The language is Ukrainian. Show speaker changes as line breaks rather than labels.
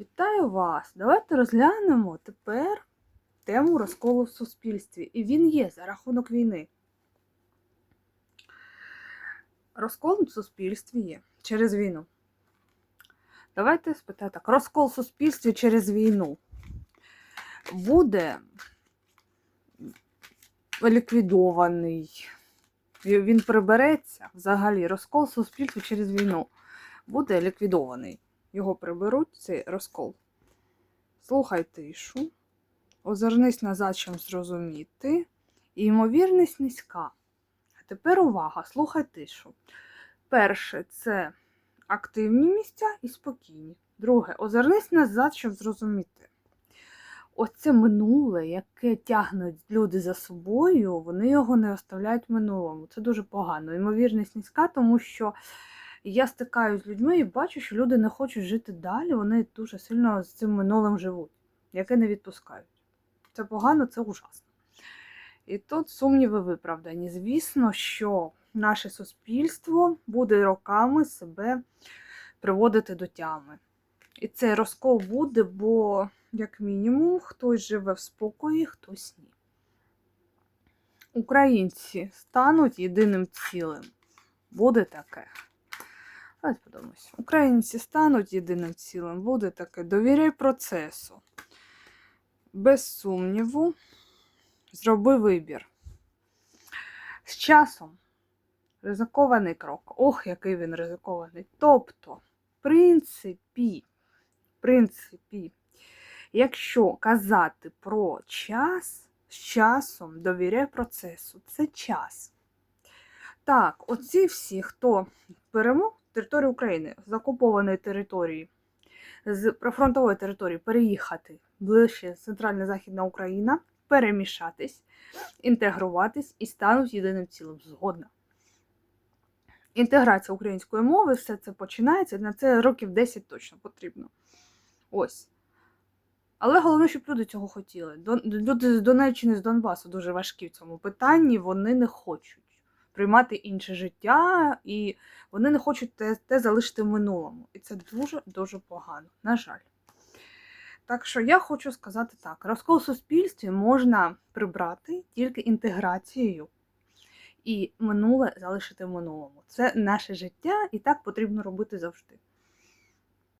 Вітаю вас! Давайте розглянемо тепер тему розколу в суспільстві. І він є за рахунок війни. Розкол в суспільстві є через війну. Давайте спитаю так: розкол в суспільстві через війну буде ліквідований. Він прибереться взагалі. Розкол в суспільстві через війну буде ліквідований його приберуть, цей розкол. Слухай тишу, озирнись назад, чим зрозуміти. І ймовірність низька. А тепер увага, слухай тишу. Перше це активні місця і спокійні. Друге, озирнись назад, щоб зрозуміти. Оце минуле, яке тягнуть люди за собою, вони його не оставляють минулому. Це дуже погано. Ймовірність низька, тому що я стикаюсь з людьми і бачу, що люди не хочуть жити далі, вони дуже сильно з цим минулим живуть, яке не відпускають. Це погано, це ужасно. І тут сумніви виправдані. Звісно, що наше суспільство буде роками себе приводити до тями. І цей розкол буде, бо, як мінімум, хтось живе в спокої, хтось ні. Українці стануть єдиним цілим. Буде таке. Давайте подивимось. Українці стануть єдиним цілим. Буде таке. Довіряй процесу. Без сумніву. Зроби вибір. З часом ризикований крок. Ох, який він ризикований. Тобто, в принципі, в принципі, якщо казати про час, з часом довіряй процесу. Це час. Так, оці всі, хто перемог території України, з окупованої території, з прифронтової території переїхати ближче Центральна Західна Україна, перемішатись, інтегруватись і стануть єдиним цілим. Згодна. Інтеграція української мови, все це починається. На це років 10 точно потрібно. Ось. Але головне, щоб люди цього хотіли. Люди з Донеччини, з Донбасу дуже важкі в цьому питанні, вони не хочуть приймати інше життя, і вони не хочуть те, те залишити в минулому. І це дуже-дуже погано, на жаль. Так що я хочу сказати так: розкол в суспільстві можна прибрати тільки інтеграцією і минуле залишити в минулому. Це наше життя, і так потрібно робити завжди.